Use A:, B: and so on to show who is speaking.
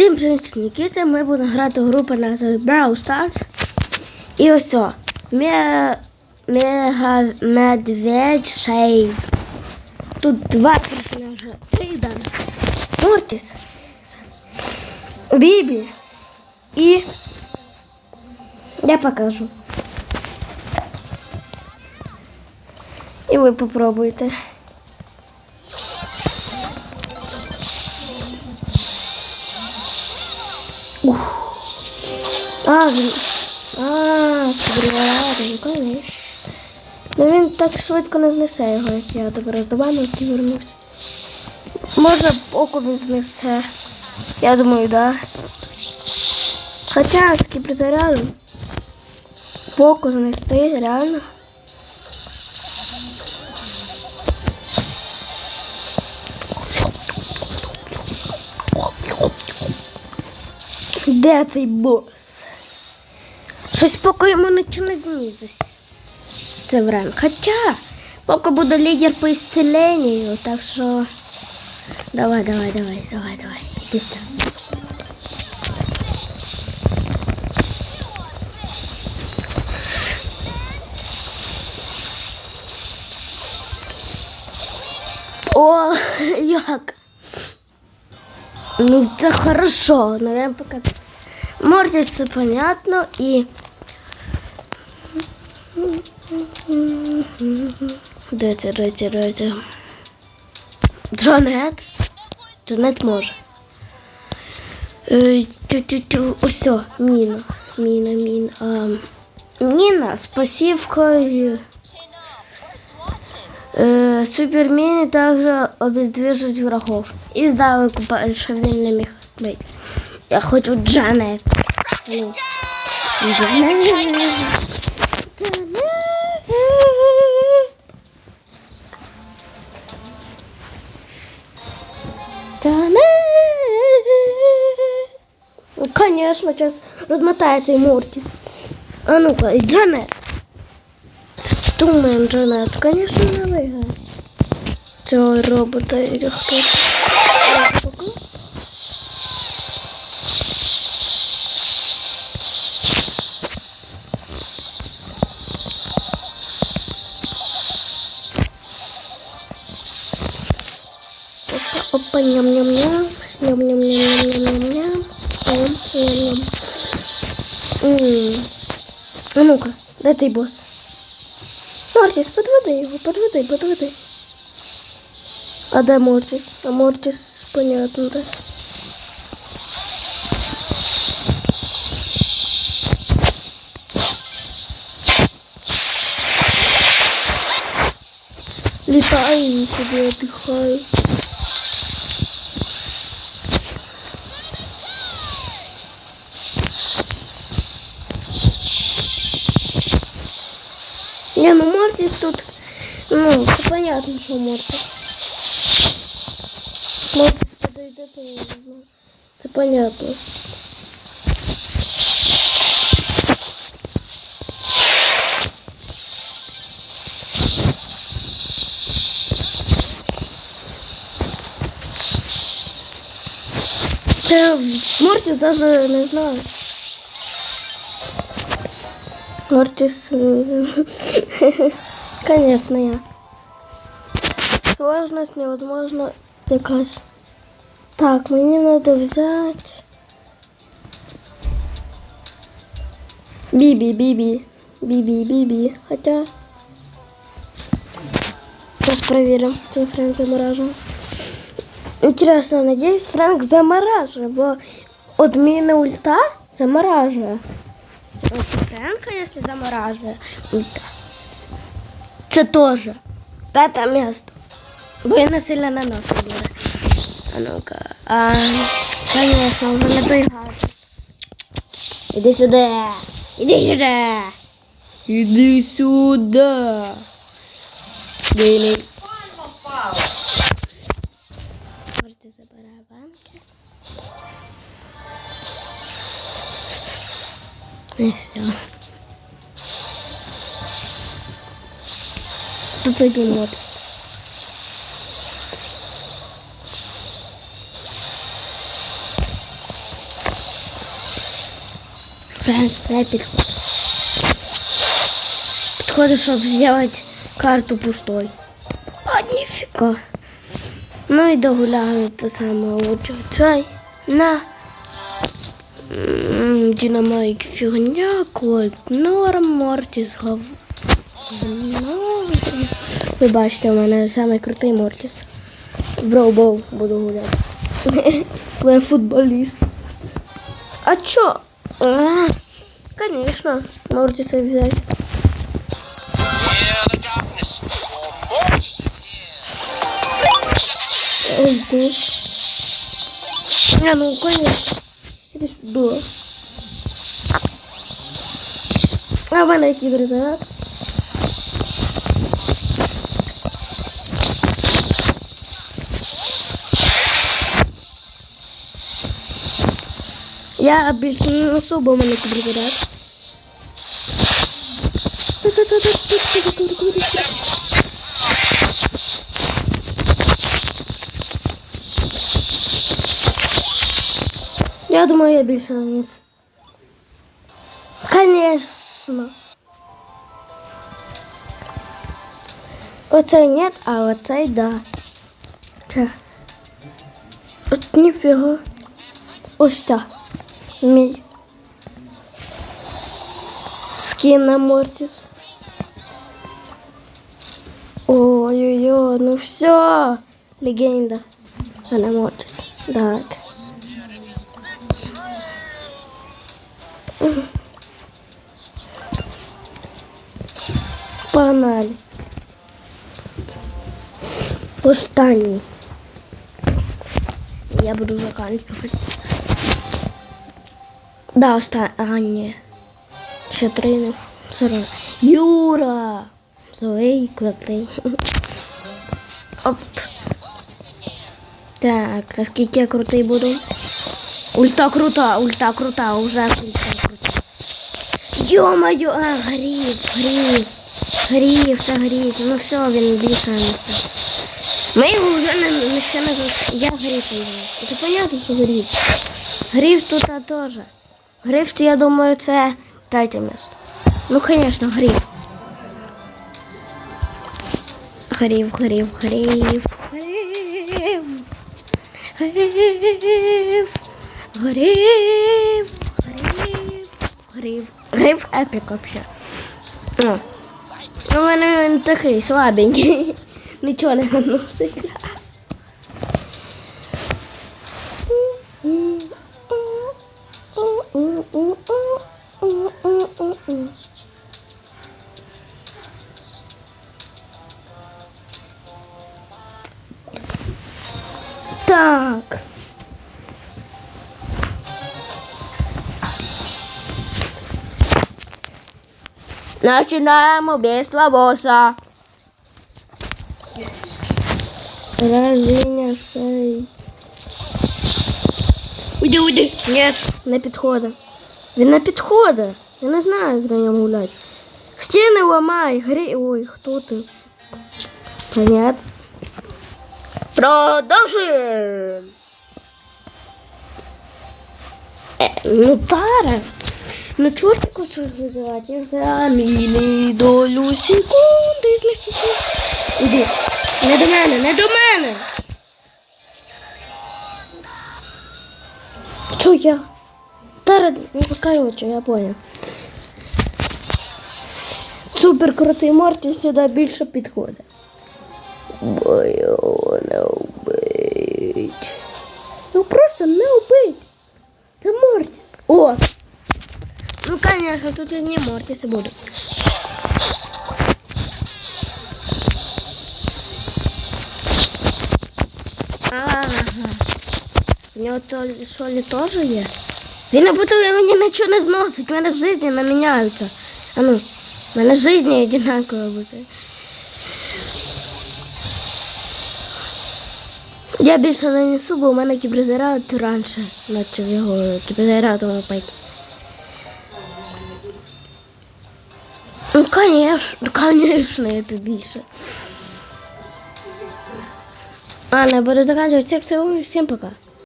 A: Всім привіт, Нікіта. Ми будемо грати в гру під назвою Brawl Stars. І ось о. Мега Медведь Шейв. Тут два персонажа. Рейдан. Мортіс. Бібі. І. Я покажу. І ви попробуйте. А, він. А, скабрювати, який Ну він так швидко не знесе його, як я тепер до мами і вернусь. Може око він знесе. Я думаю, да. Хоча з кіберзарядом око знести, реально. Де цей бос? Щось поки йому нічого не знізить. Це в ранг. Хоча, поки буде лідер по ісцеленню, так що. Давай, давай, давай, давай, давай. Іди сюди. О, як. Ну, це хорошо, но я показываю. Мортис, все понятно, и... Дайте, дайте, дайте. Джанет. Джанет може. Е, Тю-тю-тю. Все, міна. Міна, міна. А, міна з пасівкою. Э, супермини также обездвиживают врагов. И не міг бить. Я хочу. Джанет. Джанет. Конечно, сейчас размотается и Мортис. А ну-ка, Джанет. Думаем, Джанет, конечно, не виграє. Цього робота і хто? Опа, ням-ням-ням, ням-ням-ням-ням-ням-ням, А ну-ка, де цей босс? Мортіс, подведи його, подведи, подведи. А де Мортіс? А Мортіс, понятно, де. Літаю і собі віддихаю. Не, ну Мортис тут, ну, це понятно, що Мортис. Мортис подойде, то я не знаю. Це понятно. Та Мортис даже не знаю. Мортис. э, Конечно, я. Сложность невозможно якась. Так, мені надо взяти. Бібі, бібі. Бібі, бібі. Хотя. Сейчас проверим, чи Фрэнк замораживает. Интересно, надеюсь, Фрэнк замораживает, бо от міни ульта заморажує. От Фрэнка, если замораживает, ульта. Це тоже. П'яте місто. Бо я не сильно наносив буде. А ну-ка. А, конечно, вже не той гаджет. Іди сюди. Іди сюди. Іди сюди. Дini. Можете забирати банки. І все. Тут один не підходить. Підходить, щоб карту пустой. А, ніфіга. Ну і догуляю те саме лучше цей на Динамайк фігня, Кольт норм, Мортіс гов. Ну, Ви бачите, у мене самий крутий Мортіс. Броу-боу буду гуляти. Бо я футболіст. А чо? А, Конечно, Мортіса взяти.
B: Fear the darkness, or Mortis is here.
A: Ой, ты. А, ну, конечно. Иди сюда. А в мене кіберзаряд. Я більше не несу, бо в мене кіберзаряд. Я думаю, я більше не. Конечно. Оцей нет, а оцей да. Че? От ніфіга. Ось так. Мій. Скін на Мортіс. Ой-ой-ой, ну все. Легенда. А на Мортіс. Так. Погнали. Останній. Я буду заканчивать. Да, останній. А. Ще три не. Все одно. Юра! Злий, крутий. Оп. Так, а скільки я крутий буду? Ульта крута, ульта крута, уже ульта крута. Ё-моё, а, гриф, гриф. Гриф, це гриф. Ну все, він більше не став. Ми його вже не, не ще не Я гриф його. Це понятно, що гриф. Гриф тут теж. Гриф, я думаю, це третє місце. Ну, звісно, гриф. Гриф, гриф, гриф. Гриф. Гриф. Гриф. Гриф. Гриф. Епік вообще. Ну. Ну, у мене він такий слабенький. Нічого не наносить. Так. Начинаем убийство босса. Рождение сей. Уйди, уйди. Нет, не підходить. Він не підходить. Я не знаю, як на ньому гуляти. Стіни ламай, грі. Ой, хто ти? Понятно. Продовжуємо. Е, ну, Тара. Ну, чортику свою визивати. Я за мілі долю секунди з секунди. Іди. Не до мене, не до мене. Чо я? Тара, ну короче, я понял. Супер крутий Морті сюди більше підходить. Бо його не вбить. Ну просто не вбить. Це Мортіс. О! Ну, конечно, тут одні Мортіси будуть. Ага. У нього то що ли теж є? Він не буде мені нічого не зносить, в мене життя не міняються. А ну, в мене життя одинаково буде. Я більше не несу, бо у мене кіберзаряд раніше почав його кіберзарядом пити. Ну, конечно, конечно, я побільше. А, не буду заканчивать секцию. Всем пока.